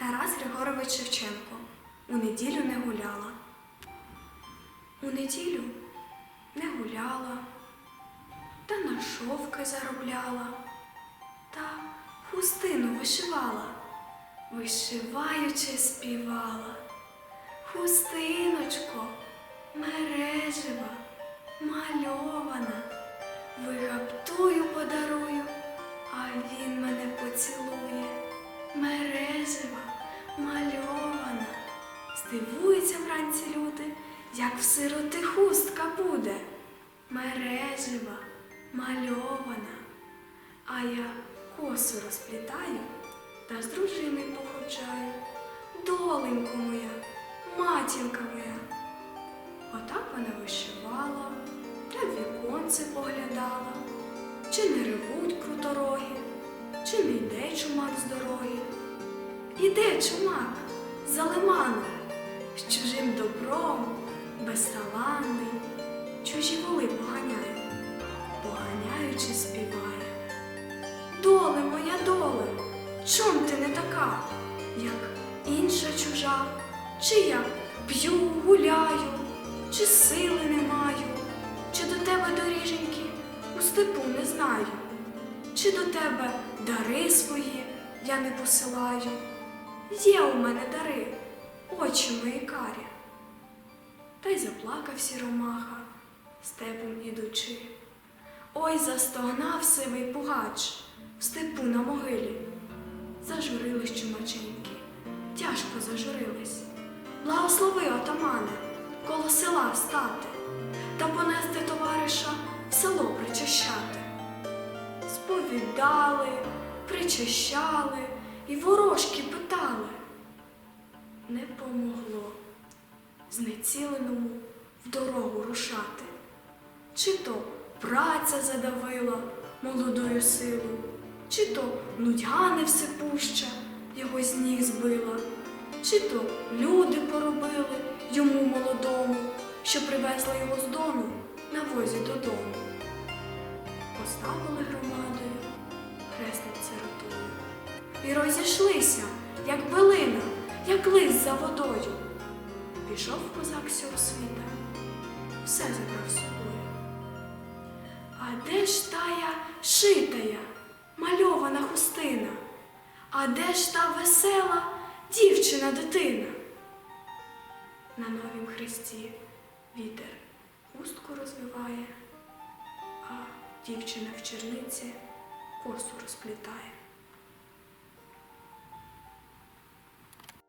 Тарас Григорович Шевченко у неділю не гуляла. У неділю не гуляла, та на шовки заробляла, та хустину вишивала, вишиваючи співала. Хустиночко, мережева, мальована, вигаптую подарую, а він мене поцілує. Мережева, мальована. Здивуються вранці люди, як в сироти хустка буде. Мережева, мальована. А я косу розплітаю та з дружиною походжаю. Доленько моя, матінка моя. Отак вона вишивала, та віконце поглядала, чи не ревуть крутороги, чи не йде чумак з дороги. Іде чумак за лиманом, з чужим добром, безталанний, чужі воли поганяє, поганяючи співає. Доле моя доле, чом ти не така, як інша чужа, чи я п'ю, гуляю, чи сили не маю, чи до тебе доріженьки у степу не знаю, чи до тебе дари свої я не посилаю. Є у мене дари, очі мої карі. Та й заплакав сіромаха, степом ідучи. Ой, застогнав сивий пугач в степу на могилі. Зажурились чумаченьки, тяжко зажурились. Благослови отамане, коло села стати та понести товариша в село причащати. Сповідали, причащали і ворожки питали. Не помогло знеціленому в дорогу рушати. Чи то праця задавила молодою силу, чи то нудьга не всепуща його з ніг збила, чи то люди поробили йому молодому, що привезли його з дому на возі додому. Поставили громадою і розійшлися, як билина, як лист за водою. Пішов козак сього світа, все забрав собою. А де ж тая шитая, мальована хустина? А де ж та весела дівчина дитина? На новім хресті вітер хустку розвиває, а дівчина в черниці косу розплітає.